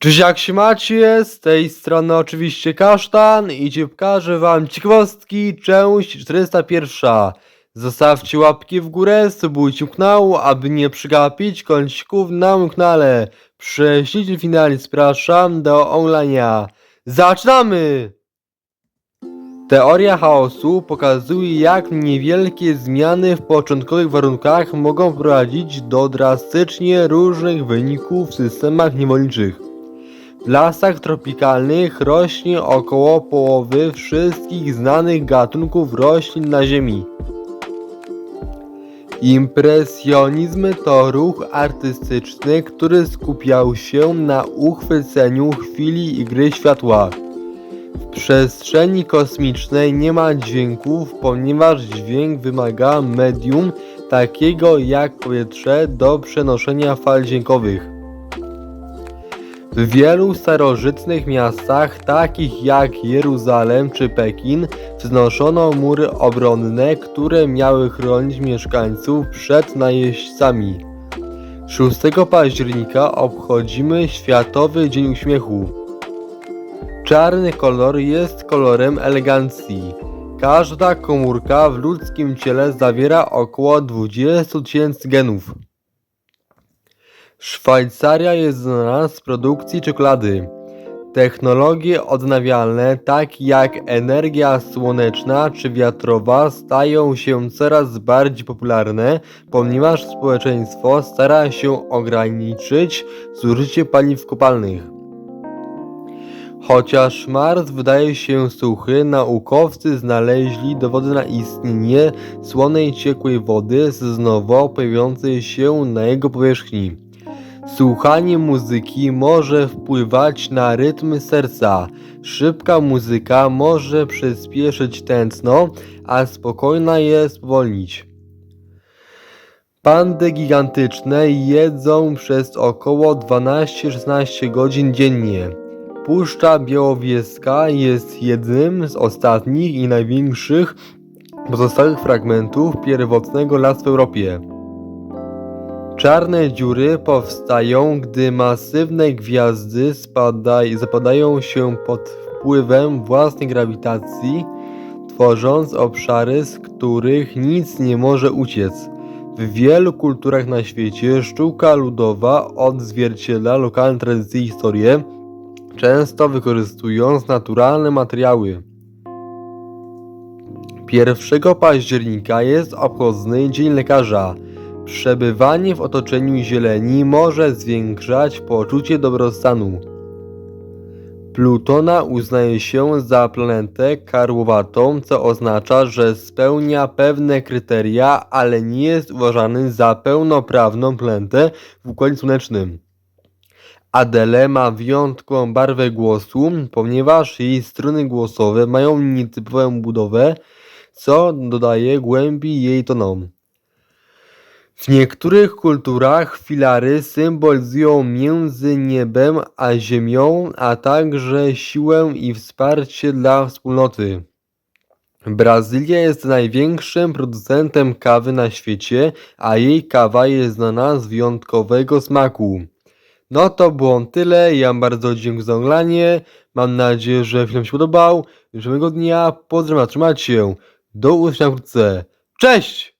Cześć jak się macie, z tej strony oczywiście Kasztan i pokażę wam ciekawostki, część 401. Zostawcie łapki w górę, subujcie kanału, aby nie przegapić kącików na moim kanale. Prześlijcie finalnie, zapraszam do oglądania. Zaczynamy! Teoria chaosu pokazuje, jak niewielkie zmiany w początkowych warunkach mogą prowadzić do drastycznie różnych wyników w systemach niewolniczych. W lasach tropikalnych rośnie około połowy wszystkich znanych gatunków roślin na Ziemi. Impresjonizm to ruch artystyczny, który skupiał się na uchwyceniu chwili i gry światła. W przestrzeni kosmicznej nie ma dźwięków, ponieważ dźwięk wymaga medium takiego jak powietrze do przenoszenia fal dźwiękowych. W wielu starożytnych miastach, takich jak Jeruzalem czy Pekin, wznoszono mury obronne, które miały chronić mieszkańców przed najeźdźcami. 6 października obchodzimy Światowy Dzień Uśmiechu. Czarny kolor jest kolorem elegancji. Każda komórka w ludzkim ciele zawiera około 20 tysięcy genów. Szwajcaria jest znana z produkcji czekolady. Technologie odnawialne, takie jak energia słoneczna czy wiatrowa, stają się coraz bardziej popularne, ponieważ społeczeństwo stara się ograniczyć zużycie paliw kopalnych. Chociaż Mars wydaje się suchy, naukowcy znaleźli dowody na istnienie słonej ciekłej wody z nowo pojawiającej się na jego powierzchni. Słuchanie muzyki może wpływać na rytm serca. Szybka muzyka może przyspieszyć tętno, a spokojna je spowolnić. Pandy gigantyczne jedzą przez około 12-16 godzin dziennie. Puszcza Białowieska jest jednym z ostatnich i największych pozostałych fragmentów pierwotnego lasu w Europie. Czarne dziury powstają, gdy masywne gwiazdy zapadają się pod wpływem własnej grawitacji, tworząc obszary, z których nic nie może uciec. W wielu kulturach na świecie sztuka ludowa odzwierciedla lokalne tradycje i historie, często wykorzystując naturalne materiały. 1 października jest obchodny Dzień Lekarza. Przebywanie w otoczeniu zieleni może zwiększać poczucie dobrostanu. Plutona uznaje się za planetę karłowatą, co oznacza, że spełnia pewne kryteria, ale nie jest uważany za pełnoprawną planetę w Układzie Słonecznym. Adele ma wyjątkową barwę głosu, ponieważ jej struny głosowe mają nietypową budowę, co dodaje głębi jej tonom. W niektórych kulturach filary symbolizują między niebem a ziemią, a także siłę i wsparcie dla wspólnoty. Brazylia jest największym producentem kawy na świecie, a jej kawa jest znana z wyjątkowego smaku. No to było tyle, ja bardzo dziękuję za oglądanie, mam nadzieję, że film się podobał, życzę miłego dnia, pozdrawiam, trzymajcie się, do usłyszenia wkrótce, cześć!